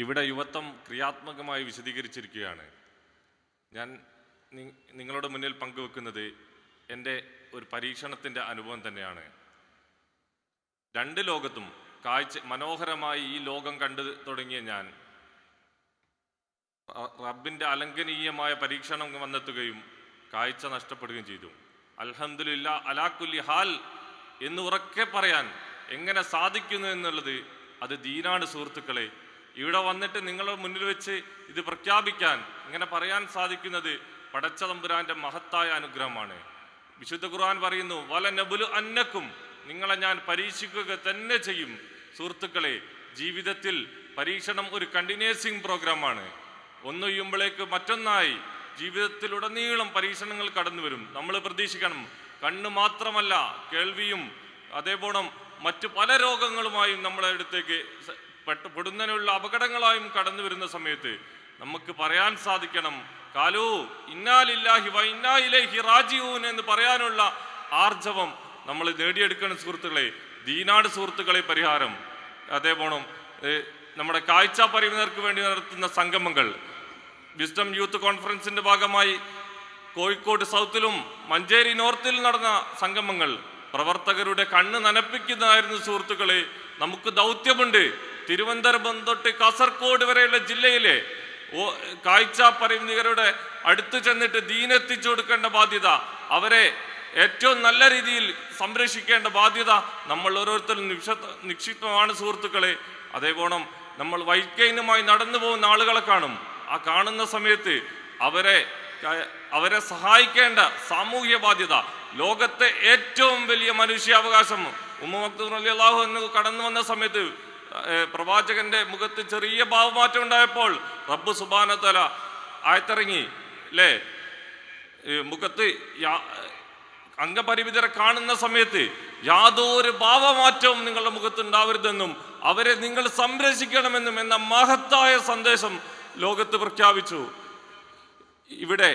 ഇവിടെ യുവത്വം ക്രിയാത്മകമായി വിശദീകരിച്ചിരിക്കുകയാണ്. ഞാൻ നിങ്ങളുടെ മുന്നിൽ പങ്കുവെക്കുന്നത് എന്റെ ഒരു പരീക്ഷണത്തിന്റെ അനുഭവം തന്നെയാണ്. രണ്ട് ലോകത്തും കാഴ്ച മനോഹരമായി ഈ ലോകം കണ്ടു തുടങ്ങിയ ഞാൻ റബ്ബിന്റെ അലംഘനീയമായ പരീക്ഷണം വന്നെത്തുകയും കാഴ്ച നഷ്ടപ്പെടുകയും ചെയ്തു. അൽഹന്ദില്ല അലാക്കുല്ലി ഹാൽ എന്ന് ഉറക്കെ പറയാൻ എങ്ങനെ സാധിക്കുന്നു എന്നുള്ളത് അത് ദീനാട് സുഹൃത്തുക്കളെ ഇവിടെ വന്നിട്ട് നിങ്ങളുടെ മുന്നിൽ വെച്ച് ഇത് പ്രഖ്യാപിക്കാൻ ഇങ്ങനെ പറയാൻ സാധിക്കുന്നത് പടച്ച തമ്പുരാന്റെ മഹത്തായ അനുഗ്രഹമാണ്. വിശുദ്ധ ഖുർആൻ പറയുന്നു വല നബുലു അന്നക്കും നിങ്ങളെ ഞാൻ പരീക്ഷിക്കുക തന്നെ ചെയ്യും സുഹൃത്തുക്കളെ ജീവിതത്തിൽ പരീക്ഷണം ഒരു കണ്ടിന്യൂസിങ് പ്രോഗ്രാമാണ്. ഒന്നൊയ്യുമ്പോഴേക്ക് മറ്റൊന്നായി ജീവിതത്തിലുടനീളം പരീക്ഷണങ്ങൾ കടന്നു വരും. നമ്മൾ പ്രതീക്ഷിക്കണം കണ്ണ് മാത്രമല്ല കേൾവിയും അതേപോലെ മറ്റു പല രോഗങ്ങളുമായും നമ്മളെ അടുത്തേക്ക് പെട്ട് പെടുന്നതിനുള്ള അപകടങ്ങളായും കടന്നു വരുന്ന സമയത്ത് നമുക്ക് പറയാൻ സാധിക്കണം കാലു ഇന്നാലില്ലാഹി വ റാജിയൂൻ എന്ന് പറയാനുള്ള ആർജവം നമ്മൾ നേടിയെടുക്കണം സുഹൃത്തുക്കളെ. ദീനാട് സുഹൃത്തുക്കളെ പരിഹാരം. അതേപോലെ പോണം. നമ്മുടെ കാഴ്ച പരിമിതർക്ക് വേണ്ടി നടത്തുന്ന സംഗമങ്ങൾ. വിസ്ഡം യൂത്ത് കോൺഫറൻസിന്റെ ഭാഗമായി കോഴിക്കോട് സൗത്തിലും മഞ്ചേരി നോർത്തിൽ നടന്ന സംഗമങ്ങൾ. പ്രവർത്തകരുടെ കണ്ണ് നനപ്പിക്കുന്നതായിരുന്നു സുഹൃത്തുക്കളെ. നമുക്ക് ദൗത്യമുണ്ട്. തിരുവനന്തപുരം തൊട്ട് കാസർഗോഡ് വരെയുള്ള ജില്ലയിലെ കാഴ്ച പരിമിതികരുടെ അടുത്ത് ചെന്നിട്ട് ദീനെത്തിച്ചു കൊടുക്കേണ്ട ബാധ്യത അവരെ ഏറ്റവും നല്ല രീതിയിൽ സംരക്ഷിക്കേണ്ട ബാധ്യത നമ്മൾ ഓരോരുത്തരും നിക്ഷ നിക്ഷിപ്തമാണ് സുഹൃത്തുക്കളെ. അതേപോലെ നമ്മൾ വൈക്കൈനുമായി നടന്നു പോകുന്ന ആളുകളെ കാണും. ആ കാണുന്ന സമയത്ത് അവരെ അവരെ സഹായിക്കേണ്ട സാമൂഹ്യ ബാധ്യത ലോകത്തെ ഏറ്റവും വലിയ മനുഷ്യാവകാശം. ഉമ്മ മക്തൂർ അലി അള്ളാഹു എന്ന് കടന്നു വന്ന സമയത്ത് പ്രവാചകന്റെ മുഖത്ത് ചെറിയ ഭാവമാറ്റം ഉണ്ടായപ്പോൾ റബ്ബ് സുബാനത്തല ആയത്തിറങ്ങി അല്ലേ മുഖത്ത് അംഗപരിമിതരെ കാണുന്ന സമയത്ത് യാതൊരു ഭാവമാറ്റവും നിങ്ങളുടെ മുഖത്ത് ഉണ്ടാവരുതെന്നും അവരെ നിങ്ങൾ സംരക്ഷിക്കണമെന്നും എന്ന മഹത്തായ സന്ദേശം ലോകത്ത് പ്രഖ്യാപിച്ചു. ഇവിടെ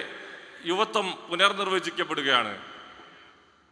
യുവത്വം പുനർനിർവചിക്കപ്പെടുകയാണ്.